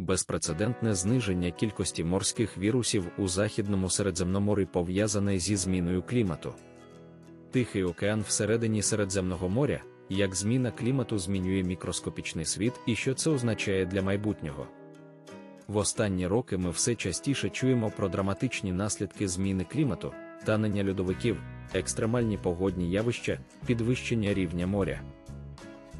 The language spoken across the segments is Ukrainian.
безпрецедентне зниження кількості морських вірусів у Західному Середземноморі пов'язане зі зміною клімату. Тихий океан всередині Середземного моря, як зміна клімату змінює мікроскопічний світ і що це означає для майбутнього. В останні роки ми все частіше чуємо про драматичні наслідки зміни клімату, танення льодовиків, екстремальні погодні явища, підвищення рівня моря.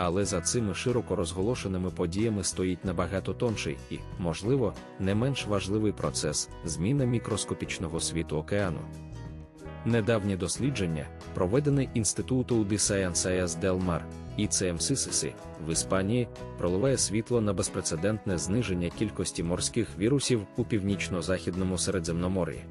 Але за цими широко розголошеними подіями стоїть набагато тонший і, можливо, не менш важливий процес зміна мікроскопічного світу океану. Недавнє дослідження, проведене Інституту de Sciences del Mar, ІЦМСИСИСИ в Іспанії, проливає світло на безпрецедентне зниження кількості морських вірусів у північно-західному Середземномор'ї.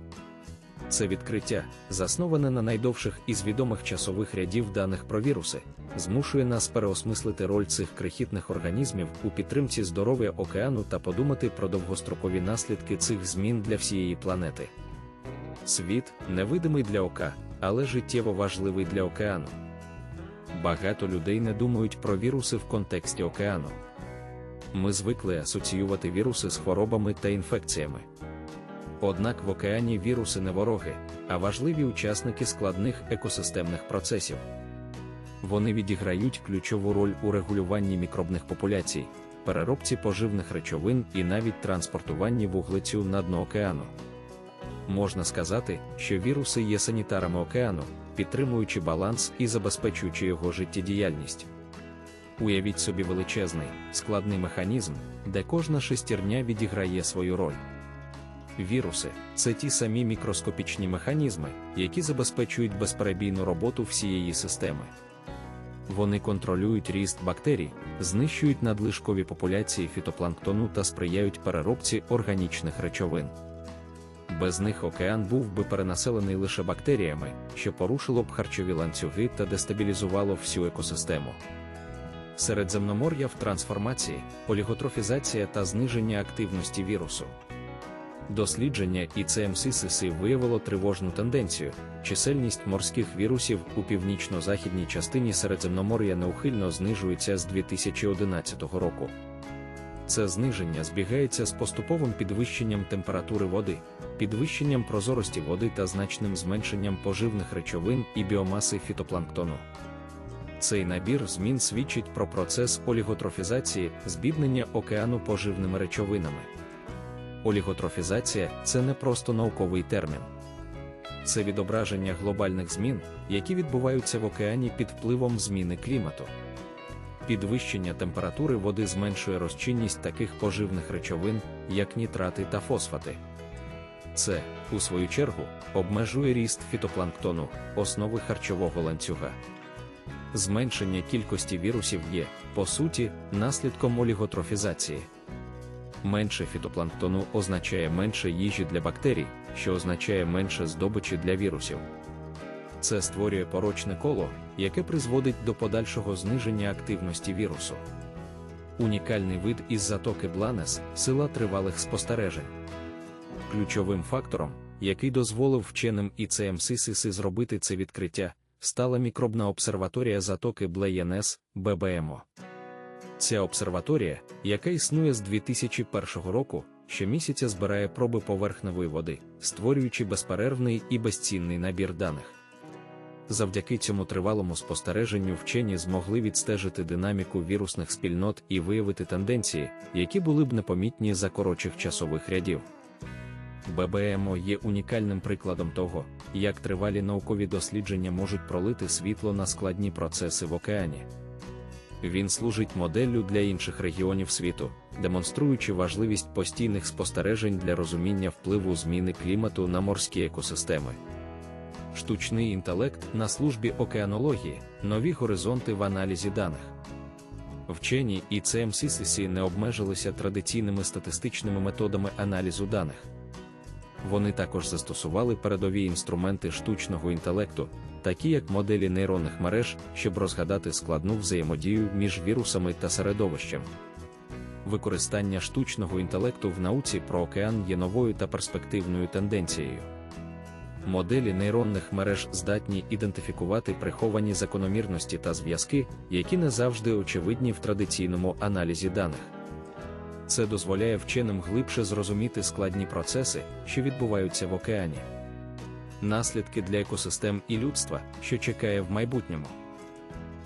Це відкриття, засноване на найдовших із відомих часових рядів даних про віруси, змушує нас переосмислити роль цих крихітних організмів у підтримці здоров'я океану та подумати про довгострокові наслідки цих змін для всієї планети. Світ невидимий для ока, але життєво важливий для океану. Багато людей не думають про віруси в контексті океану. Ми звикли асоціювати віруси з хворобами та інфекціями. Однак в океані віруси не вороги, а важливі учасники складних екосистемних процесів. Вони відіграють ключову роль у регулюванні мікробних популяцій, переробці поживних речовин і навіть транспортуванні вуглецю на дно океану. Можна сказати, що віруси є санітарами океану, підтримуючи баланс і забезпечуючи його життєдіяльність. Уявіть собі величезний, складний механізм, де кожна шестерня відіграє свою роль. Віруси це ті самі мікроскопічні механізми, які забезпечують безперебійну роботу всієї системи. Вони контролюють ріст бактерій, знищують надлишкові популяції фітопланктону та сприяють переробці органічних речовин. Без них океан був би перенаселений лише бактеріями, що порушило б харчові ланцюги та дестабілізувало всю екосистему. Середземномор'я в трансформації, поліготрофізація та зниження активності вірусу. Дослідження ІЦМСИСИСи виявило тривожну тенденцію. Чисельність морських вірусів у північно-західній частині Середземномор'я неухильно знижується з 2011 року. Це зниження збігається з поступовим підвищенням температури води, підвищенням прозорості води та значним зменшенням поживних речовин і біомаси фітопланктону. Цей набір змін свідчить про процес оліготрофізації, збіднення океану поживними речовинами. Оліготрофізація це не просто науковий термін. Це відображення глобальних змін, які відбуваються в океані під впливом зміни клімату. Підвищення температури води зменшує розчинність таких поживних речовин, як нітрати та фосфати. Це, у свою чергу, обмежує ріст фітопланктону, основи харчового ланцюга. Зменшення кількості вірусів є, по суті, наслідком оліготрофізації. Менше фітопланктону означає менше їжі для бактерій, що означає менше здобичі для вірусів. Це створює порочне коло, яке призводить до подальшого зниження активності вірусу. Унікальний вид із затоки Бланес сила тривалих спостережень. Ключовим фактором, який дозволив вченим ІЦМСИСИСи зробити це відкриття, стала мікробна обсерваторія затоки Блеєнес ББМО. Ця обсерваторія, яка існує з 2001 року, щомісяця збирає проби поверхневої води, створюючи безперервний і безцінний набір даних. Завдяки цьому тривалому спостереженню вчені змогли відстежити динаміку вірусних спільнот і виявити тенденції, які були б непомітні за коротших часових рядів. ББМО є унікальним прикладом того, як тривалі наукові дослідження можуть пролити світло на складні процеси в океані. Він служить моделлю для інших регіонів світу, демонструючи важливість постійних спостережень для розуміння впливу зміни клімату на морські екосистеми. Штучний інтелект на службі океанології, нові горизонти в аналізі даних. Вчені і CMCCC не обмежилися традиційними статистичними методами аналізу даних. Вони також застосували передові інструменти штучного інтелекту, такі як моделі нейронних мереж, щоб розгадати складну взаємодію між вірусами та середовищем. Використання штучного інтелекту в науці про океан є новою та перспективною тенденцією. Моделі нейронних мереж здатні ідентифікувати приховані закономірності та зв'язки, які не завжди очевидні в традиційному аналізі даних. Це дозволяє вченим глибше зрозуміти складні процеси, що відбуваються в океані. Наслідки для екосистем і людства, що чекає в майбутньому.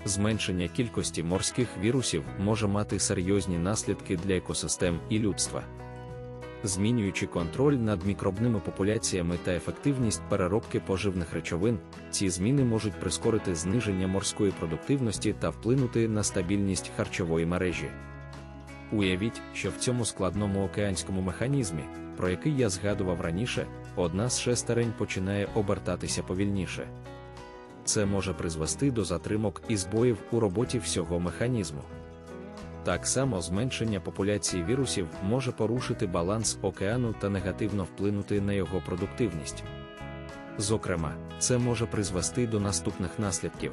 Зменшення кількості морських вірусів може мати серйозні наслідки для екосистем і людства. Змінюючи контроль над мікробними популяціями та ефективність переробки поживних речовин, ці зміни можуть прискорити зниження морської продуктивності та вплинути на стабільність харчової мережі. Уявіть, що в цьому складному океанському механізмі, про який я згадував раніше, одна з шестерень починає обертатися повільніше. Це може призвести до затримок і збоїв у роботі всього механізму. Так само зменшення популяції вірусів може порушити баланс океану та негативно вплинути на його продуктивність. Зокрема, це може призвести до наступних наслідків.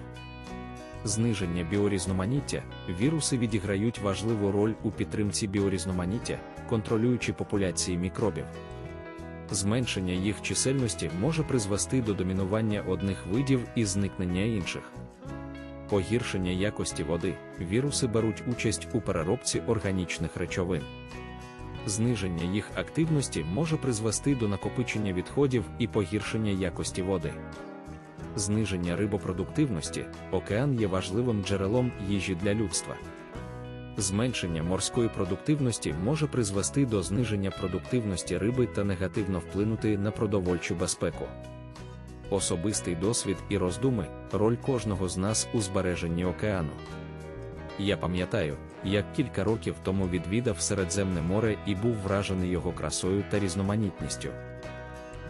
Зниження біорізноманіття віруси відіграють важливу роль у підтримці біорізноманіття, контролюючи популяції мікробів. Зменшення їх чисельності може призвести до домінування одних видів і зникнення інших. Погіршення якості води віруси беруть участь у переробці органічних речовин. Зниження їх активності може призвести до накопичення відходів і погіршення якості води. Зниження рибопродуктивності океан є важливим джерелом їжі для людства. Зменшення морської продуктивності може призвести до зниження продуктивності риби та негативно вплинути на продовольчу безпеку. Особистий досвід і роздуми роль кожного з нас у збереженні океану. Я пам'ятаю, як кілька років тому відвідав Середземне море і був вражений його красою та різноманітністю.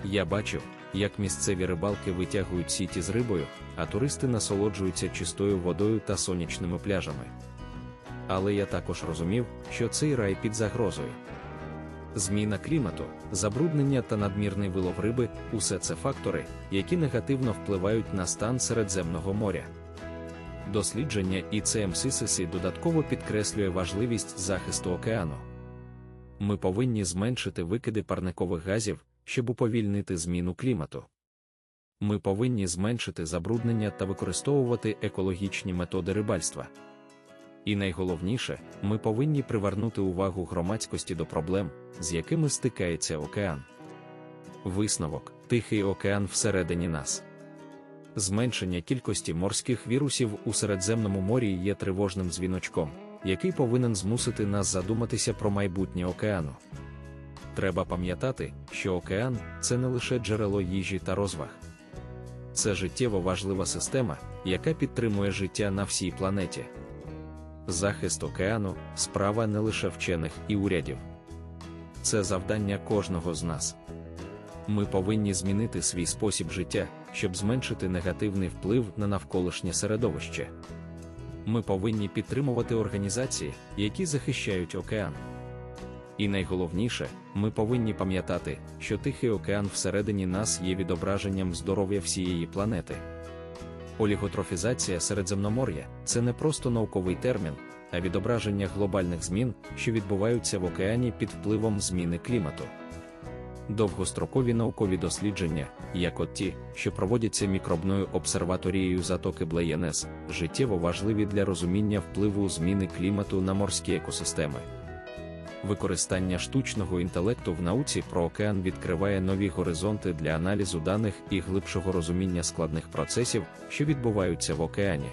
Я бачив, як місцеві рибалки витягують сіті з рибою, а туристи насолоджуються чистою водою та сонячними пляжами. Але я також розумів, що цей рай під загрозою. Зміна клімату, забруднення та надмірний вилов риби усе це фактори, які негативно впливають на стан Середземного моря. Дослідження ІЦМСИСИСі додатково підкреслює важливість захисту океану. Ми повинні зменшити викиди парникових газів, щоб уповільнити зміну клімату. Ми повинні зменшити забруднення та використовувати екологічні методи рибальства. І найголовніше, ми повинні привернути увагу громадськості до проблем, з якими стикається океан. Висновок Тихий океан всередині нас. Зменшення кількості морських вірусів у Середземному морі є тривожним дзвіночком, який повинен змусити нас задуматися про майбутнє океану. Треба пам'ятати, що океан це не лише джерело їжі та розваг. Це життєво важлива система, яка підтримує життя на всій планеті. Захист океану справа не лише вчених і урядів. Це завдання кожного з нас. Ми повинні змінити свій спосіб життя, щоб зменшити негативний вплив на навколишнє середовище. Ми повинні підтримувати організації, які захищають океан. І найголовніше, ми повинні пам'ятати, що Тихий океан всередині нас є відображенням здоров'я всієї планети. Оліготрофізація Середземномор'я це не просто науковий термін, а відображення глобальних змін, що відбуваються в океані під впливом зміни клімату. Довгострокові наукові дослідження, як от ті, що проводяться мікробною обсерваторією затоки Блеєнес, життєво важливі для розуміння впливу зміни клімату на морські екосистеми. Використання штучного інтелекту в науці про океан відкриває нові горизонти для аналізу даних і глибшого розуміння складних процесів, що відбуваються в океані.